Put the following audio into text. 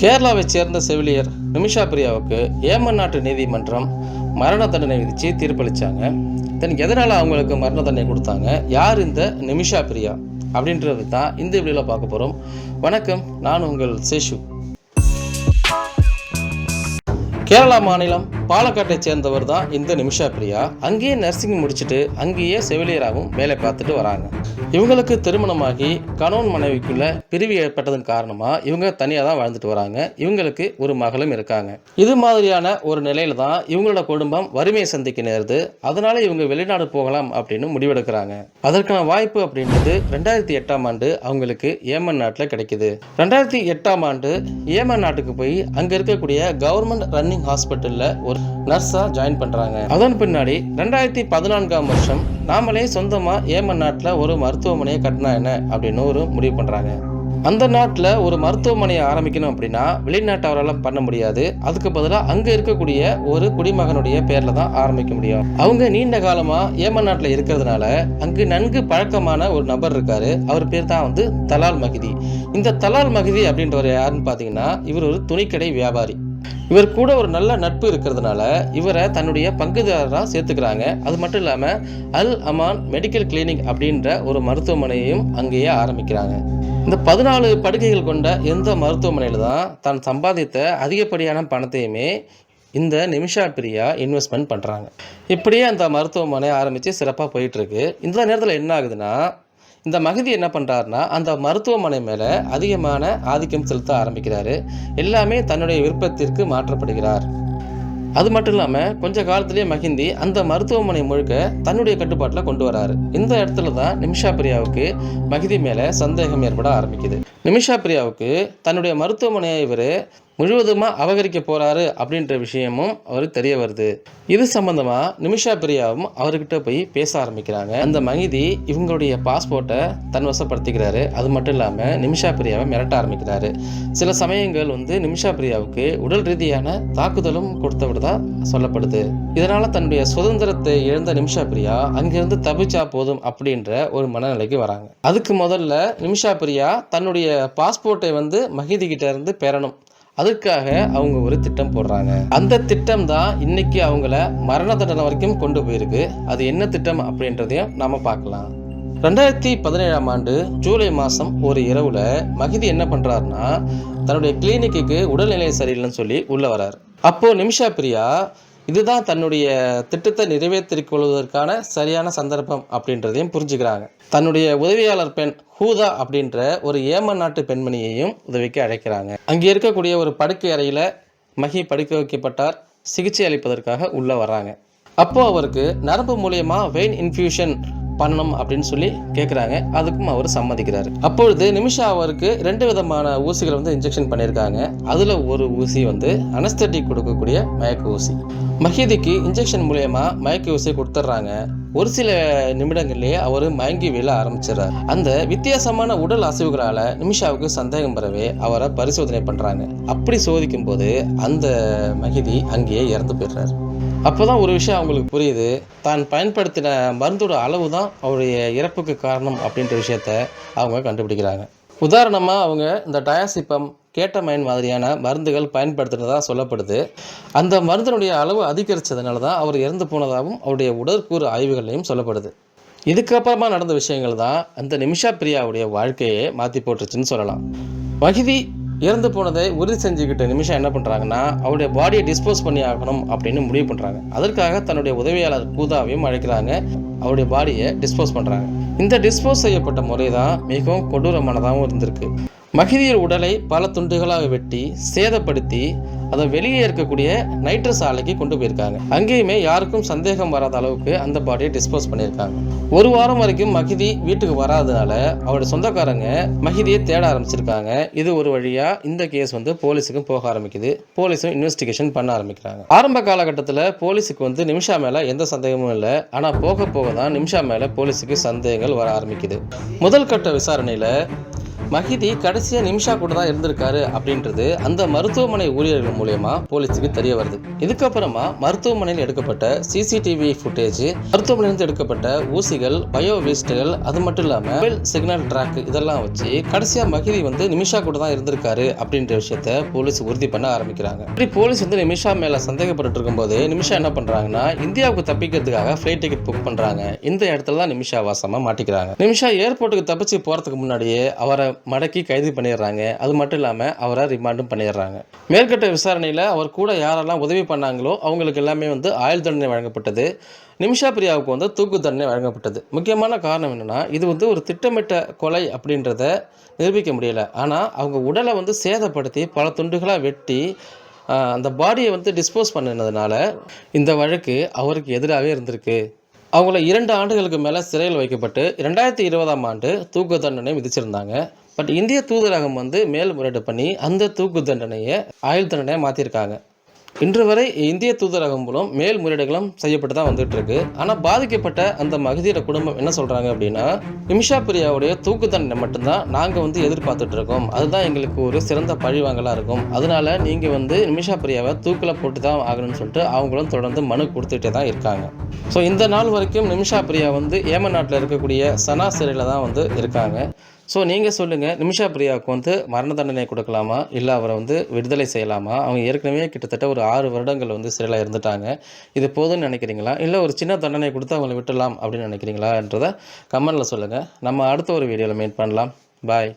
கேரளாவை சேர்ந்த செவிலியர் நிமிஷா பிரியாவுக்கு ஏமன் நாட்டு நீதிமன்றம் மரண தண்டனை விதித்து தீர்ப்பளித்தாங்க தென் எதனால் அவங்களுக்கு மரண தண்டனை கொடுத்தாங்க? யார் இந்த நிமிஷா பிரியா? அப்படின்றது தான் இந்த வீடியோவில் பார்க்க போகிறோம் வணக்கம் நான் உங்கள் சேஷு. கேரளா மாநிலம் பாலக்காட்டை சேர்ந்தவர் தான் இந்த நிமிஷா பிரியா. அங்கேயே நர்சிங் முடிச்சுட்டு அங்கேயே செவிலியராகவும் வேலை பார்த்துட்டு வராங்க. இவங்களுக்கு திருமணமாகி கணவன் மனைவிக்குள்ள பிரிவு ஏற்பட்டதன் காரணமாக இவங்க தனியாக தான் வாழ்ந்துட்டு வராங்க. இவங்களுக்கு ஒரு மகளும் இருக்காங்க. இது மாதிரியான ஒரு நிலையில தான் இவங்களோட குடும்பம் வறுமையை சந்திக்க நேருது. அதனால இவங்க வெளிநாடு போகலாம் அப்படின்னு முடிவெடுக்கிறாங்க. அதற்கான வாய்ப்பு அப்படின்றது ரெண்டாயிரத்தி எட்டாம் ஆண்டு அவங்களுக்கு ஏமன் நாட்டில் கிடைக்குது. ரெண்டாயிரத்தி எட்டாம் ஆண்டு ஏமன் நாட்டுக்கு போய் அங்கே இருக்கக்கூடிய கவர்மெண்ட் ரன்னிங் ஹாஸ்பிட்டலில் ஒரு நர்ஸாக ஜாயின் பண்ணுறாங்க அதன் பின்னாடி ரெண்டாயிரத்தி பதினான்காம் வருஷம் நாமளே சொந்தமாக ஏமன் நாட்டில் ஒரு மருத்துவமனையை கட்டினா என்ன அப்படின்னு ஒரு முடிவு பண்ணுறாங்க அந்த நாட்டில் ஒரு மருத்துவமனையை ஆரம்பிக்கணும் அப்படின்னா வெளிநாட்டவரால் பண்ண முடியாது. அதுக்கு பதிலாக அங்கே இருக்கக்கூடிய ஒரு குடிமகனுடைய பேரில் தான் ஆரம்பிக்க முடியும். அவங்க நீண்ட காலமாக ஏமன் நாட்டில் இருக்கிறதுனால அங்கு நன்கு பழக்கமான ஒரு நபர் இருக்காரு. அவர் பேர் தான் வந்து தலால் மகிதி. இந்த தலால் மகிதி அப்படின்றவர் யாருன்னு பார்த்தீங்கன்னா இவர் ஒரு துணிக்கடை வியாபாரி. இவர் கூட ஒரு நல்ல நட்பு இருக்கிறதுனால இவரை தன்னுடைய பங்குதாரராக சேர்த்துக்கிறாங்க. அது மட்டும் இல்லாமல் அல் அமான் மெடிக்கல் கிளினிக் அப்படின்ற ஒரு மருத்துவமனையையும் அங்கேயே ஆரம்பிக்கிறாங்க. இந்த பதினாலு படுக்கைகள் கொண்ட எந்த மருத்துவமனையில் தான் தான் சம்பாதித்த அதிகப்படியான பணத்தையுமே இந்த நிமிஷா பிரியா இன்வெஸ்ட்மெண்ட் பண்ணுறாங்க இப்படியே அந்த மருத்துவமனை ஆரம்பித்து சிறப்பாக போயிட்டுருக்கு இந்த நேரத்தில் என்ன ஆகுதுன்னா இந்த மகதி என்ன பண்ணுறாருனா அந்த மருத்துவமனை மேலே அதிகமான ஆதிக்கம் செலுத்த ஆரம்பிக்கிறாரு. எல்லாமே தன்னுடைய விருப்பத்திற்கு மாற்றப்படுகிறார். அது மட்டும் இல்லாமல் கொஞ்ச காலத்திலேயே மகிந்தி அந்த மருத்துவமனை முழுக்க தன்னுடைய கட்டுப்பாட்டில் கொண்டு வராரு. இந்த இடத்துல தான் நிமிஷா பிரியாவுக்கு மகிதி மேலே சந்தேகம் ஏற்பட ஆரம்பிக்குது. நிமிஷா பிரியாவுக்கு தன்னுடைய மருத்துவமனையை இவர் முழுவதுமாக அபகரிக்க போகிறாரு அப்படின்ற விஷயமும் அவருக்கு தெரிய வருது. இது சம்பந்தமாக நிமிஷா பிரியாவும் அவர்கிட்ட போய் பேச ஆரம்பிக்கிறாங்க. அந்த மகிதி இவங்களுடைய பாஸ்போர்ட்டை தன் வசப்படுத்திக்கிறாரு. அது மட்டும் இல்லாமல் நிமிஷா பிரியாவை மிரட்ட ஆரம்பிக்கிறாரு. சில சமயங்கள் வந்து நிமிஷா பிரியாவுக்கு உடல் ரீதியான தாக்குதலும் கொடுத்து சொல்லப்படுது. இதனால் தன்னுடைய சுதந்திரத்தை இழந்த நிமிஷா பிரியா அங்கிருந்து தப்பிச்சா போதும் அப்படின்ற ஒரு மனநிலைக்கு வராங்க. அதுக்கு முதல்ல நிமிஷா பிரியா தன்னுடைய பாஸ்போர்ட்டை வந்து மகிதி கிட்ட இருந்து பெறணும். அதுக்காக அவங்க ஒரு திட்டம் போடுறாங்க. அந்த திட்டம் தான் இன்னைக்கு அவங்கள மரண தண்டனை வரைக்கும் கொண்டு போயிருக்கு. அது என்ன திட்டம் அப்படின்றதையும் நாம பார்க்கலாம். ரெண்டாயிரத்தி பதினேழாம் ஆண்டு ஜூலை மாதம் ஒரு இரவில் மகிதி என்ன பண்ணுறாருன்னா தன்னுடைய கிளினிக்கு உடல்நிலை சரியில்லைன்னு சொல்லி உள்ளே வரார். அப்போது நிமிஷா பிரியா இதுதான் தன்னுடைய திட்டத்தை நிறைவேற்றிக் கொள்வதற்கான சரியான சந்தர்ப்பம் அப்படின்றதையும் புரிஞ்சுக்கிறாங்க. தன்னுடைய உதவியாளர் பெண் ஹூதா அப்படின்ற ஒரு ஏமன் நாட்டு பெண்மணியையும் உதவிக்கு அழைக்கிறாங்க. அங்கே இருக்கக்கூடிய ஒரு படுக்கை அறையில் மகி படுக்க வைக்கப்பட்டார். சிகிச்சை அளிப்பதற்காக உள்ளே வர்றாங்க. அப்போது அவருக்கு நரம்பு மூலயமா வெயின் இன்ஃபியூஷன் பண்ணணும் அப்படின்னு சொல்லி கேட்குறாங்க அதுக்கும் அவர் சம்மதிக்கிறாரு. அப்பொழுது நிமிஷா அவருக்கு ரெண்டு விதமான ஊசிகளை வந்து இன்ஜெக்ஷன் பண்ணியிருக்காங்க அதில் ஒரு ஊசி வந்து அனஸ்தட்டிக் கொடுக்கக்கூடிய மயக்க ஊசி. மஹிதிக்கு இன்ஜெக்ஷன் மூலயமா மயக்க ஊசியை கொடுத்துட்றாங்க ஒரு சில நிமிடங்கள்லேயே அவர் மயங்கி விழ ஆரம்பிச்சிடறார். அந்த வித்தியாசமான உடல் அசைவுகளால் நிமிஷாவுக்கு சந்தேகம் பெறவே அவரை பரிசோதனை பண்ணுறாங்க அப்படி சோதிக்கும் போது அந்த மகிதி அங்கேயே இறந்து போயிடுறாரு. அப்போ தான் ஒரு விஷயம் அவங்களுக்கு புரியுது. தான் பயன்படுத்தின மருந்தோட அளவு தான் அவருடைய இறப்புக்கு காரணம் அப்படின்ற விஷயத்த அவங்க கண்டுபிடிக்கிறாங்க. உதாரணமாக அவங்க இந்த டயாசிப்பம் கேட்டமைன் மாதிரியான மருந்துகள் பயன்படுத்தினதாக சொல்லப்படுது. அந்த மருந்தினுடைய அளவு அதிகரித்ததுனால தான் அவர் இறந்து போனதாகவும் அவருடைய உடற்கூறு ஆய்வுகளையும் சொல்லப்படுது. இதுக்கப்புறமா நடந்த விஷயங்கள் தான் அந்த நிமிஷா பிரியாவுடைய வாழ்க்கையை மாற்றி போட்டுருச்சுன்னு சொல்லலாம். மகிதி இறந்து போனதை உறுதி செஞ்சுக்கிட்ட நிமிஷம் என்ன பண்ணுறாங்கன்னா அவருடைய பாடியை டிஸ்போஸ் பண்ணி ஆகணும் அப்படின்னு முடிவு பண்ணுறாங்க அதற்காக தன்னுடைய உதவியாளர் கூதாவையும் அழைக்கிறாங்க. அவருடைய பாடியை டிஸ்போஸ் பண்ணுறாங்க இந்த டிஸ்போஸ் செய்யப்பட்ட முறை தான் மிகவும் கொடூரமானதாகவும் இருந்திருக்கு. மகிதியர் உடலை பல துண்டுகளாக வெட்டி சேதப்படுத்தி அதை வெளியே இருக்கக்கூடிய நைட்ரஸ் ஆலைக்கு கொண்டு போயிருக்காங்க. அங்கேயுமே யாருக்கும் சந்தேகம் வராத அளவுக்கு அந்த பாடியை டிஸ்போஸ் பண்ணியிருக்காங்க. ஒரு வாரம் வரைக்கும் மகிதி வீட்டுக்கு வராதனால அவருடைய சொந்தக்காரங்க மகிதியை தேட ஆரம்பிச்சிருக்காங்க. இது ஒரு வழியா இந்த கேஸ் வந்து போலீஸுக்கும் போக ஆரம்பிக்குது. போலீஸும் இன்வெஸ்டிகேஷன் பண்ண ஆரம்பிக்கிறாங்க. ஆரம்ப காலகட்டத்தில் போலீஸுக்கு வந்து நிமிஷா மேல எந்த சந்தேகமும் இல்லை. ஆனால் போக போக தான் நிமிஷா மேல போலீஸுக்கு சந்தேகங்கள் வர ஆரம்பிக்குது. முதல் கட்ட விசாரணையில் மகிதி கடைசியாக நிமிஷா கூட தான் இருந்திருக்காரு அப்படின்றது அந்த மருத்துவமனை ஊழியர்கள் மூலயமா போலீஸுக்கு தெரிய வருது. இதுக்கப்புறமா மருத்துவமனையில் எடுக்கப்பட்ட சிசிடிவி ஃபுட்டேஜ் மருத்துவமனையிலிருந்து எடுக்கப்பட்ட ஊசிகள் பயோ வேஸ்ட்டுகள் அது மட்டும் இல்லாமல் மொபைல் சிக்னல் ட்ராக் இதெல்லாம் வச்சு கடைசியாக மகிதி வந்து நிமிஷா கூட தான் இருந்திருக்காரு அப்படின்ற விஷயத்த போலீஸ் உறுதி பண்ண ஆரம்பிக்கிறாங்க. இப்படி போலீஸ் வந்து நிமிஷா மேலே சந்தேகப்பட்டு இருக்கும்போது நிமிஷா என்ன பண்ணுறாங்கன்னா இந்தியாவுக்கு தப்பிக்கிறதுக்காக ஃப்ளைட் டிக்கெட் புக் பண்ணுறாங்க இந்த இடத்துல தான் நிமிஷா வாசமாக மாட்டிக்கிறாங்க. நிமிஷா ஏர்போர்ட்டுக்கு தப்பிச்சு போகிறதுக்கு முன்னாடியே அவரை மடக்கி கைது பண்ணிடுறாங்க. அது மட்டும் இல்லாமல் அவரை ரிமாண்டும் பண்ணிடுறாங்க. மேற்கட்ட விசாரணையில் அவர் கூட யாரெல்லாம் உதவி பண்ணாங்களோ அவங்களுக்கு எல்லாமே வந்து ஆயுள் தண்டனை வழங்கப்பட்டது. நிமிஷா பிரியாவுக்கு வந்து தூக்கு தண்டனை வழங்கப்பட்டது. முக்கியமான காரணம் என்னென்னா இது வந்து ஒரு திட்டமிட்ட கொலை அப்படின்றத நிரூபிக்க முடியல. ஆனால் அவங்க உடலை வந்து சேதப்படுத்தி பல துண்டுகளாக வெட்டி அந்த பாடியை வந்து டிஸ்போஸ் பண்ணினதுனால இந்த வழக்கு அவருக்கு எதிராகவே இருந்திருக்கு. அவங்கள இரண்டு ஆண்டுகளுக்கு மேலே சிறையில் வைக்கப்பட்டு ரெண்டாயிரத்தி இருபதாம் ஆண்டு தூக்கு தண்டனை விதிச்சிருந்தாங்க. பட் இந்திய தூதரகம் வந்து மேல்முறையீடு பண்ணி அந்த தூக்கு தண்டனையை ஆயுள் தண்டனையை மாற்றிருக்காங்க இன்று வரை இந்திய தூதரகம் மூலம் மேல்முறையீடுகளும் செய்யப்பட்டு தான் வந்துட்டு இருக்கு ஆனால் பாதிக்கப்பட்ட அந்த மகதியோட குடும்பம் என்ன சொல்கிறாங்க அப்படின்னா நிமிஷா பிரியாவுடைய தூக்கு தண்டனை மட்டும்தான் நாங்கள் வந்து எதிர்பார்த்துட்டு இருக்கோம் அதுதான் எங்களுக்கு ஒரு சிறந்த பழிவாங்கலாக இருக்கும். அதனால நீங்கள் வந்து நிமிஷா பிரியாவை தூக்கில் போட்டு தான் ஆகணும்னு சொல்லிட்டு அவங்களும் தொடர்ந்து மனு கொடுத்துட்டே தான் இருக்காங்க. ஸோ இந்த நாள் வரைக்கும் நிமிஷா பிரியா வந்து ஏமன் நாட்டில் இருக்கக்கூடிய சனா சிறையில் தான் வந்து இருக்காங்க. ஸோ நீங்கள் சொல்லுங்கள் நிமிஷா பிரியாவுக்கு வந்து மரண தண்டனை கொடுக்கலாமா? இல்லை அவரை வந்து விடுதலை செய்யலாமா? அவங்க ஏற்கனவே கிட்டத்தட்ட ஒரு ஆறு வருடங்கள் வந்து சிறையில் இருந்துட்டாங்க. இது போதும்னு நினைக்கிறீங்களா? இல்லை ஒரு சின்ன தண்டனை கொடுத்து அவங்களை விட்டுடலாம் அப்படின்னு நினைக்கிறீங்களான்றதை கமெண்டில் சொல்லுங்கள் நம்ம அடுத்த ஒரு வீடியோவில் மீட் பண்ணலாம். பாய்